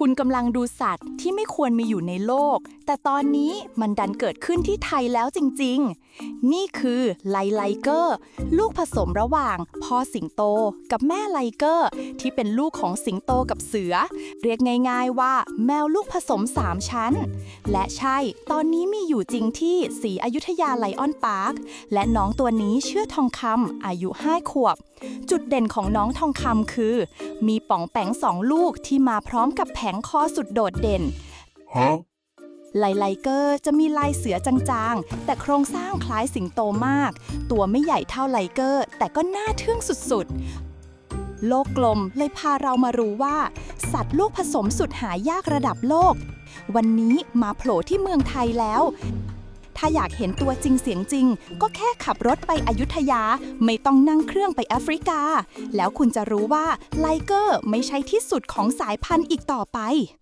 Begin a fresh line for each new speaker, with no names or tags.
คุณกำลังดูสัตว์ที่ไม่ควรมีอยู่ในโลก แต่ตอนนี้มันดันเกิดขึ้นที่ไทยแล้วจริง ๆ นี่คือไลไลเกอร์ ลูกผสมระหว่างพ่อสิงโตกับแม่ไลเกอร์ ที่เป็นลูกของสิงโตกับเสือ เรียกง่ายๆว่าแมวลูกผสม 3 ชั้น และใช่ตอนนี้มีอยู่จริงที่สีอยุธยาไลออนพาร์คและน้องตัวนี้ชื่อทองคำอายุ 5 ขวบ จุดเด่นของน้องทองคำคือ มีป่องแปงสองลูกที่มาพร้อมกับแผงคอสุดโดดเด่น
Huh?
ไลไลเกอร์จะมีลายเสือจางๆ แต่โครงสร้างคล้ายสิงโตมาก ตัวไม่ใหญ่เท่าไลเกอร์ แต่ก็น่าทึ่งสุดๆ โลกกลมเลยพาเรามารู้ว่า สัตว์ลูกผสมสุดหายากระดับโลก วันนี้มาโผล่ที่เมืองไทยแล้ว ถ้าอยากเห็นตัวจริงเสียงจริง ก็แค่ขับรถไปอยุธยา ไม่ต้องนั่งเครื่องไปแอฟริกา แล้วคุณจะรู้ว่าไลเกอร์ไม่ใช่ที่สุดของสายพันธุ์อีกต่อไป